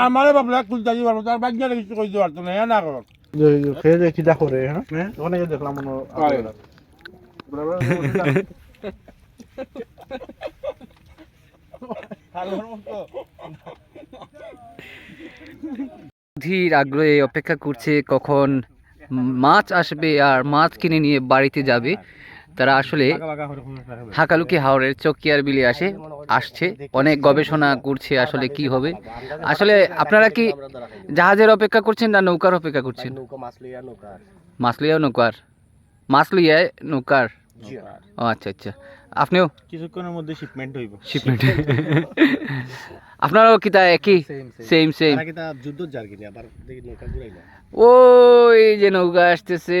আমারে বাবলা কুলতা পারব তার বাগ্যা কিছু কইতে পারতো না না করো খেয়ে দেখি দেখো রে হ্যাঁ। ওখানে দেখলাম ধীর আগ্রহে অপেক্ষা করছে কখন মাছ আসবে আর মাছ কিনে নিয়ে বাড়িতে যাবে। তারা আসলে হাকালুকি হাওড়ের চকিয়ার বিলে আসে? আসছে। অনেক গবেষণা করছে আসলে কি হবে। আসলে আপনারা কি জাহাজের অপেক্ষা করছেন না নৌকার অপেক্ষা করছেন? মাছ লিয়া নৌকার। মাছ লিয়া নৌকার? ও আচ্ছা আচ্ছা। আপনিও? কিছুক্ষণের মধ্যে শিপমেন্ট হইব। শিপমেন্ট আপনারাও কি তা একই? সেম সেম তারা কি তা যুদ্ধ আবার দেখি নৌকা ঘুরাইলো। ওই যে নৌকা আসতেছে।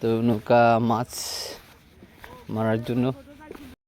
তো নৌকা মাছ মারার জন্য